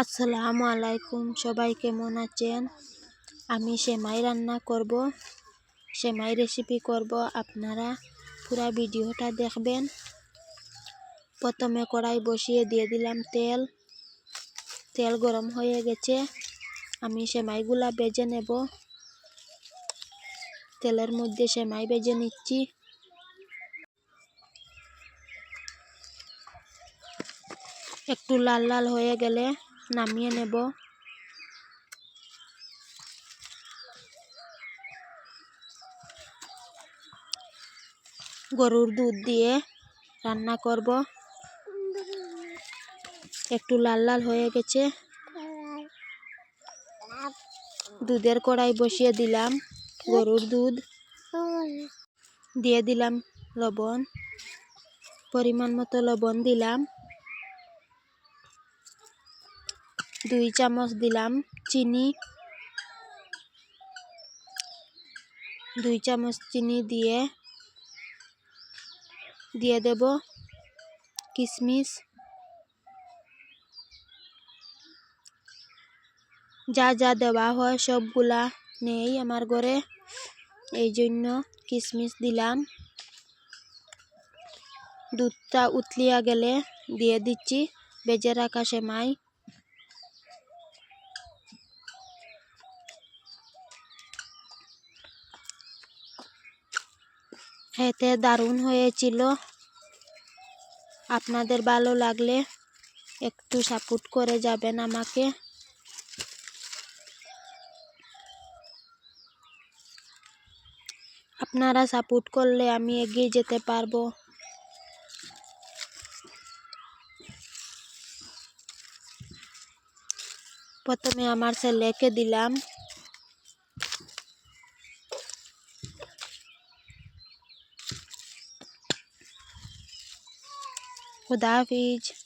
আসসালামু আলাইকুম, সবাই কেমন আছেন? আমি সেমাই রান্না করব, সেমাই রেসিপি করব। আপনারা পুরা ভিডিওটা দেখবেন। প্রথমে কড়াই বসিয়ে দিয়ে দিলাম তেল। তেল গরম হয়ে গেছে। আমি সেমাইগুলা বেজে নেব। তেলের মধ্যে সেমাই বেজে নিচ্ছি। একটু লাল লাল হয়ে গেলে নামিয়ে নেব। গরুর দুধ দিয়ে রান্না করব। একটু লাল লাল হয়ে গেছে। দুধের কড়াই বসিয়ে দিলাম গরুর দুধ। দিয়ে দিলাম লবণ। পরিমাণ মতো লবণ দিলাম। দুই চামচ দিলাম চিনি। দুই চামচ চিনি দিয়ে দিয়ে দেব কিশমিশ যা যা দেওয়া হয় সবগুলা নেই আমার ঘরে, এই জন্য কিশমিশ দিলাম। দুধটা উতলিয়া গেলে দিয়ে দিচ্ছি বেজে রাখা সেমাই খেতে দারুণ হয়েছিল। আপনাদের ভালো লাগলে একটু সাপোর্ট করে যাবেন আমাকে। আপনারা সাপোর্ট করলে আমি এগিয়ে যেতে পারব। প্রথমে আমার ছেলেকে দিলাম। خدا حافظ